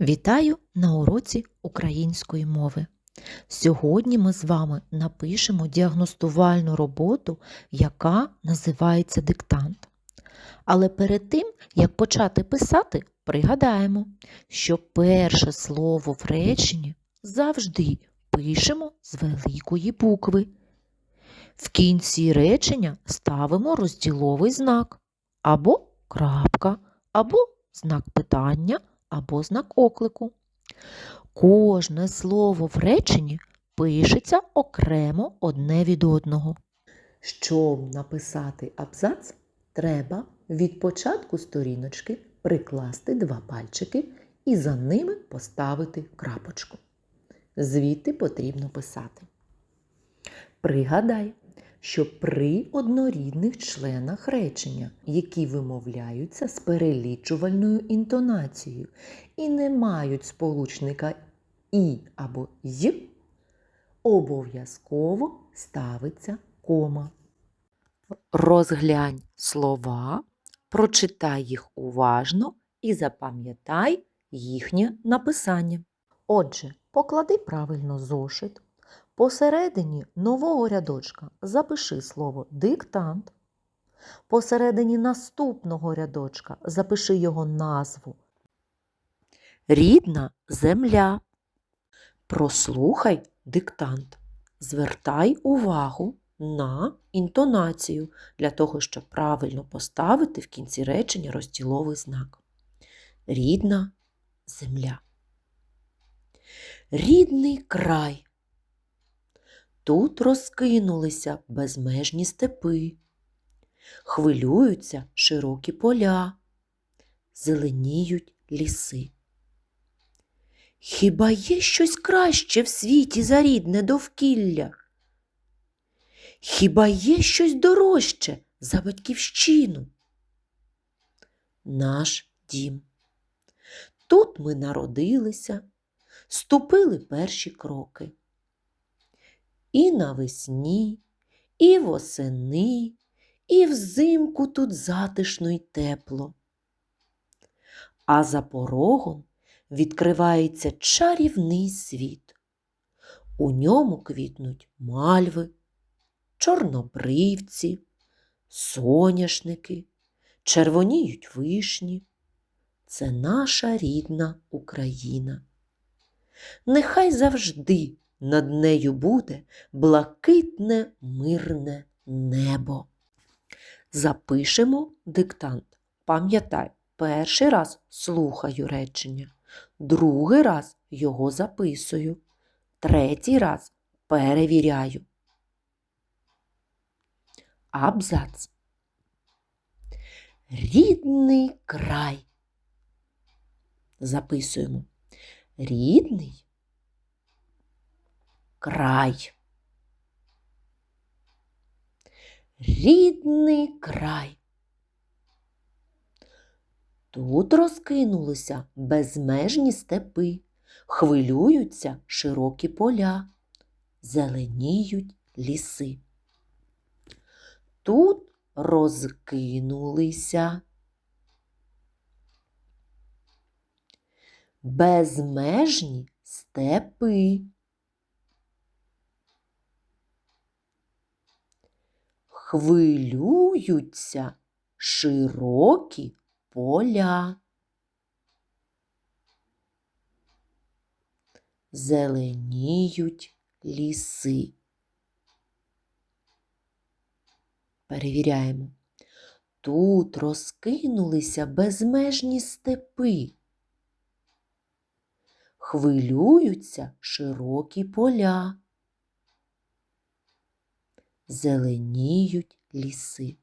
Вітаю на уроці української мови. Сьогодні ми з вами напишемо діагностувальну роботу, яка називається диктант. Але перед тим, як почати писати, пригадаємо, що перше слово в реченні завжди пишемо з великої букви. В кінці речення ставимо розділовий знак або крапка, або знак питання, або знак оклику. Кожне слово в реченні пишеться окремо одне від одного. Щоб написати абзац, треба від початку сторіночки прикласти два пальчики і за ними поставити крапочку. Звідти потрібно писати. Пригадай, що при однорідних членах речення, які вимовляються з перелічувальною інтонацією і не мають сполучника і або й, обов'язково ставиться кома. Розглянь слова, прочитай їх уважно і запам'ятай їхнє написання. Отже, поклади правильно зошит. Посередині нового рядочка запиши слово диктант. Посередині наступного рядочка запиши його назву. Рідна земля. Прослухай диктант. Звертай увагу на інтонацію для того, щоб правильно поставити в кінці речення розділовий знак. Рідна земля. Рідний край. Тут розкинулися безмежні степи, хвилюються широкі поля, зеленіють ліси. Хіба є щось краще в світі за рідне довкілля? Хіба є щось дорожче за батьківщину? Наш дім. Тут ми народилися, ступили перші кроки. І навесні, і восени, і взимку тут затишно й тепло. А за порогом відкривається чарівний світ. У ньому квітнуть мальви, чорнобривці, соняшники, червоніють вишні. Це наша рідна Україна. Нехай завжди над нею буде блакитне мирне небо. Запишемо диктант. Пам'ятай, перший раз слухаю речення, другий раз його записую, третій раз перевіряю. Абзац. Рідний край. Записуємо. Рідний край. Рідний край. Тут розкинулися безмежні степи, хвилюються широкі поля, зеленіють ліси. Тут розкинулися безмежні степи. Хвилюються широкі поля. Зеленіють ліси. Перевіряємо. Тут розкинулися безмежні степи. Хвилюються широкі поля. Зеленіють ліси.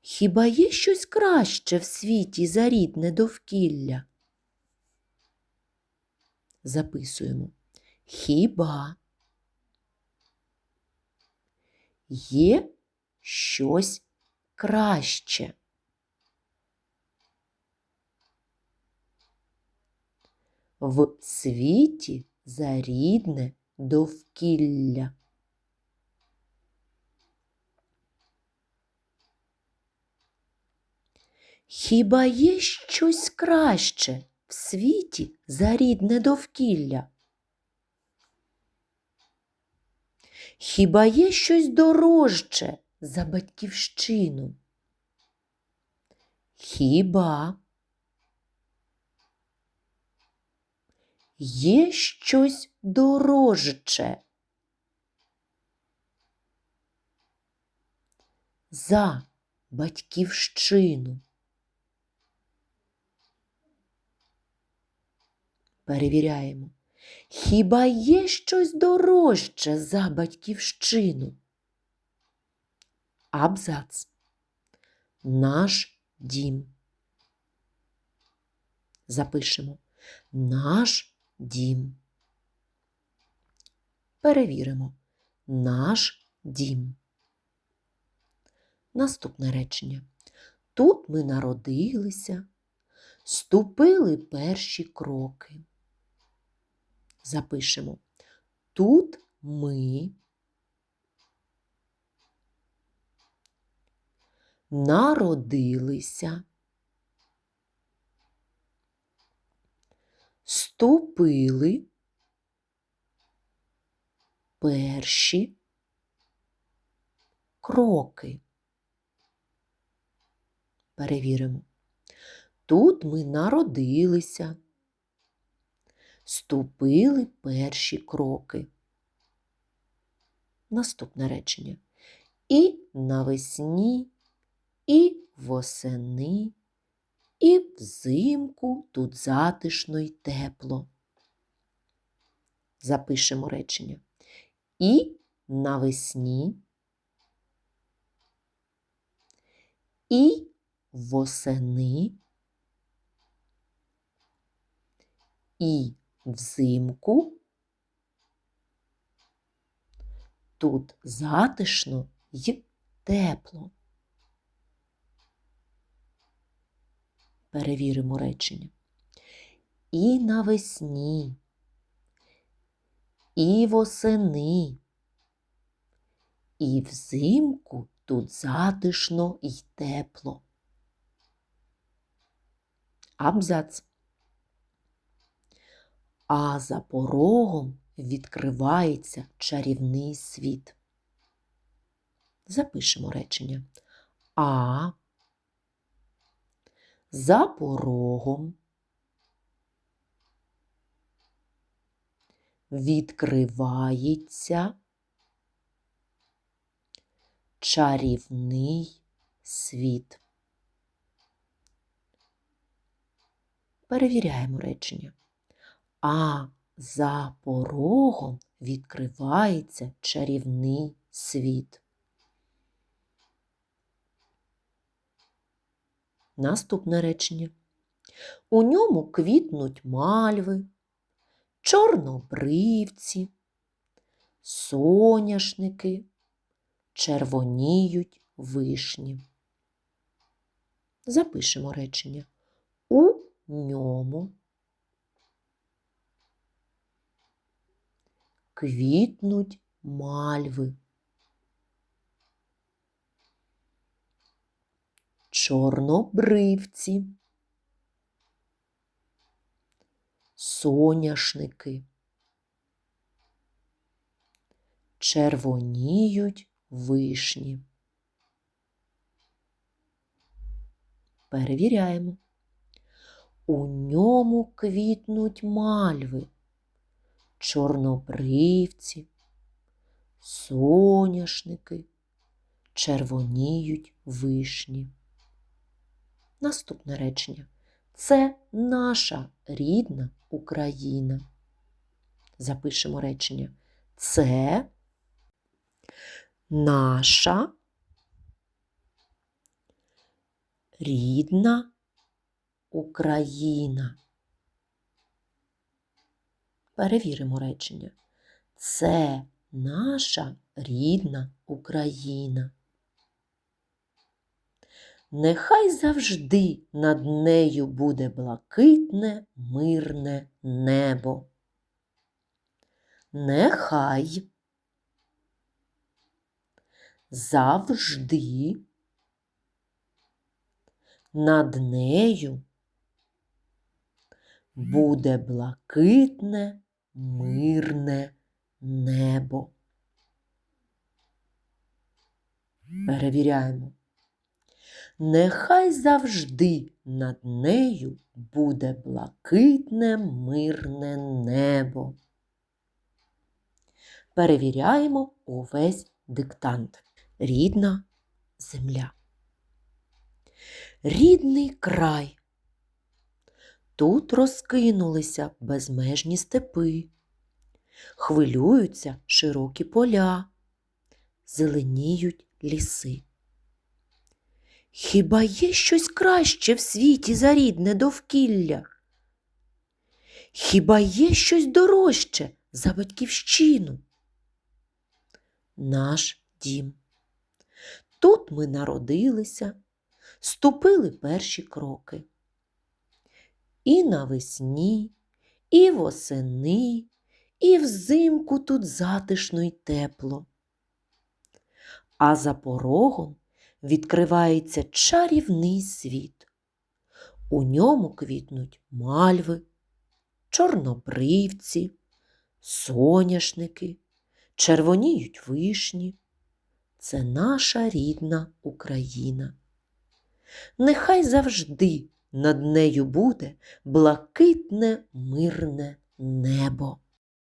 Хіба є щось краще в світі за рідне довкілля? Записуємо. Хіба є щось краще? В світі за рідне довкілля. Хіба є щось краще в світі за рідне довкілля? Хіба є щось дорожче за батьківщину? Хіба є щось дорожче за батьківщину? Перевіряємо. Хіба є щось дорожче за батьківщину? Абзац. Наш дім. Запишемо. Наш дім. Перевіримо. Наш дім. Наступне речення. Тут ми народилися, ступили перші кроки. Запишемо. Тут ми народилися, ступили перші кроки. Перевіримо. Тут ми народилися, ступили перші кроки. Наступне речення. І навесні, і восени, і взимку тут затишно й тепло. Запишемо речення. І навесні, і восени, і взимку тут затишно й тепло. Перевіримо речення. І навесні, і восени, і взимку тут затишно й тепло. Абзац. А за порогом відкривається чарівний світ. Запишемо речення. А за порогом відкривається чарівний світ. Перевіряємо речення. А за порогом відкривається чарівний світ. Наступне речення. У ньому квітнуть мальви, чорнобривці, соняшники, червоніють вишні. Запишемо речення. У ньому квітнуть мальви. Чорнобривці, соняшники, червоніють вишні. Перевіряємо. У ньому квітнуть мальви, чорнобривці, соняшники, червоніють вишні. Наступне речення. Це наша рідна Україна. Запишемо речення. Це наша рідна Україна. Перевіримо речення. Це наша рідна Україна. Нехай завжди над нею буде блакитне, мирне небо. Нехай завжди над нею буде блакитне, мирне небо. Перевіряємо. Нехай завжди над нею буде блакитне, мирне небо. Перевіряємо увесь диктант. Рідна земля. Рідний край. Тут розкинулися безмежні степи, хвилюються широкі поля, зеленіють ліси. Хіба є щось краще в світі за рідне довкілля? Хіба є щось дорожче за батьківщину? Наш дім. Тут ми народилися, ступили перші кроки. І навесні, і восени, і взимку тут затишно й тепло. А за порогом відкривається чарівний світ. У ньому квітнуть мальви, чорнобривці, соняшники, червоніють вишні. Це наша рідна Україна. Нехай завжди над нею буде блакитне мирне небо.